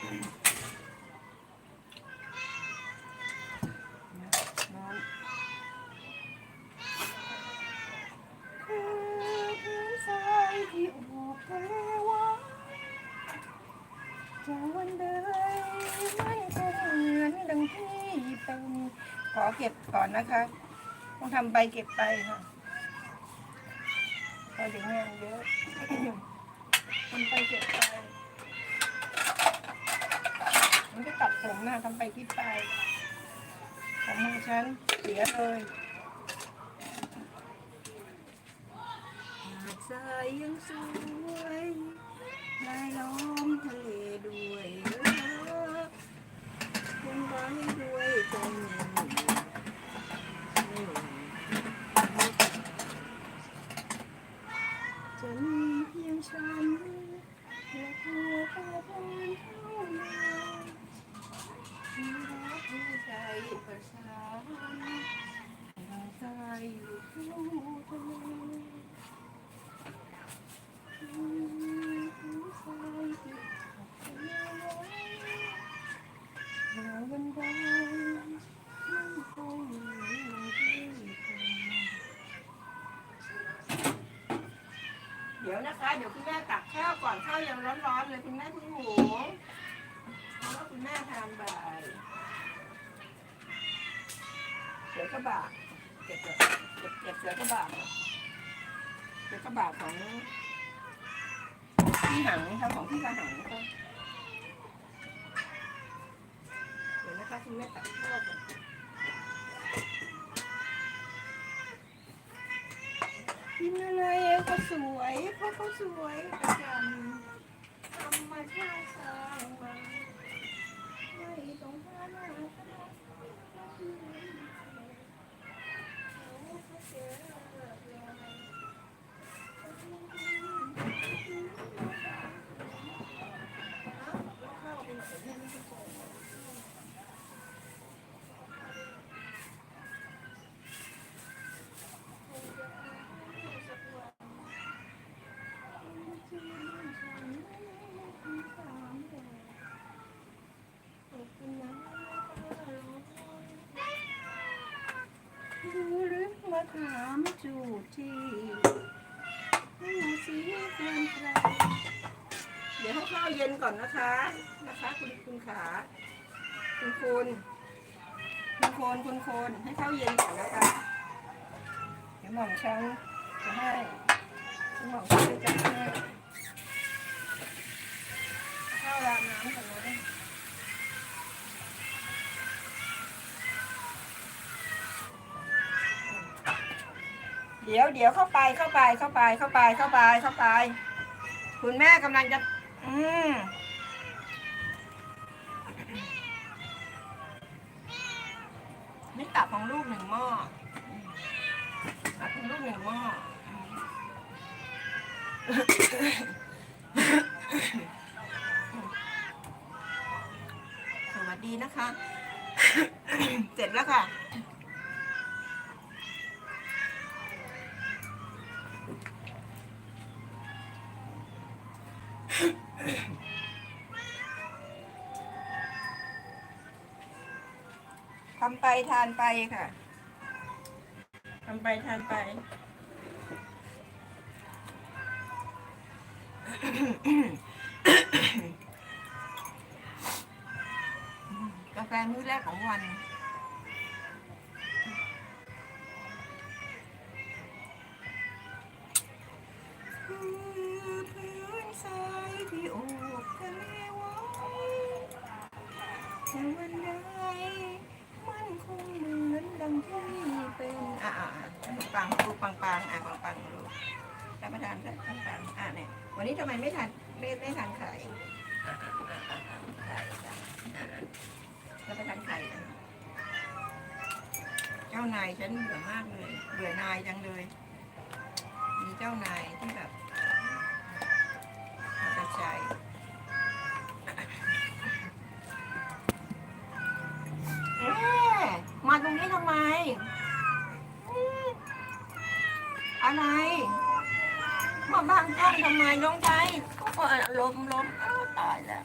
ขอเก็บก่อนนะคะ ต้องทำใบเก็บไปค่ะเพราเดี๋ยวงานเยอะทำไปเก็บไป มันก็ตัดผมนะทำไปคิดไปของมือฉันเสียเลยหาดทรายยังสวยลายล้อมทะเลด้วยรักคนไว้ด้วยใจหนึ่งจะมีเพียงฉันและเธอแค่เพียงเท่านั้น เลหาดทรายที่ทะเลไว้หาวันใดมันคงเหมือนที่เป็นเดี๋ยวนะคะ เดี๋ยวคุณแม่ตักข้าวก่อนข้าวยังร้อนๆเลยคุณแม่เพิ่งหุงเพราะ ว่าคุณแม่ทานบ่ายเสือกระบะเก็บเก็บเก็บเก็บเสือกระบะเสือกระบะของพี่หังค่ะของพี่กระหังค่ะเดี๋ยวนะคะคุณแม่ตัดข้าวก่อนกินอะไรก็สวยเพราะเขาสวยประจำธรรมชาติสร้างมาไม่ต้องหาหน้าก็ได้เข้าไปหน่อยให้ไม่ต้อง ดูห รือมาถามจูที่ให้สีเกินไกลเดี๋ยวให้ข้าวเย็นก่อนนะคะ นะคะ คุณคุณขา คุณคุณคุณคนคุณคนให้ข้าวเย็นก่อนนะคะ เดี๋ยวหม่อมฉันจะให้คุณหม่อมฉันจะจัดให้ข้าวราดน้ำก่อนนะ ดี๋ยวเดี๋ยวเข้าไปเข้าไปเข้าไปเข้าไปเข้าไปเข้าไป คุณแม่กำลังจะ อืมนี่ตับของลูกหนึ่งหม้อตับของลูกหนึ่งหม้อสวัสดีนะคะ เสร็จแล้วค่ะ ทำไปทานไปค่ะทำไปทานไป กาแฟมื้อแรกของวันที่โอบทะเลไว้แต่วันนคงเห มือนดังที่เป็นอ่าปังลูกปังปังอะปังปังลูกรับประทานได้ปังปังอะเนี่ยวันนี้ทำไมไม่ทานไม่ไม่ทานไข่อะอะอะอะอะไข่จ้ะอะรับประทานไข่เจ้านายฉันเบื่อมากเลยเบื่อนายจังเลย มีเจ้านายที่แบบ อะไรมาบังกล้างทำไมน้องไทยก็ล้มล้มอ้าวตายแล้ว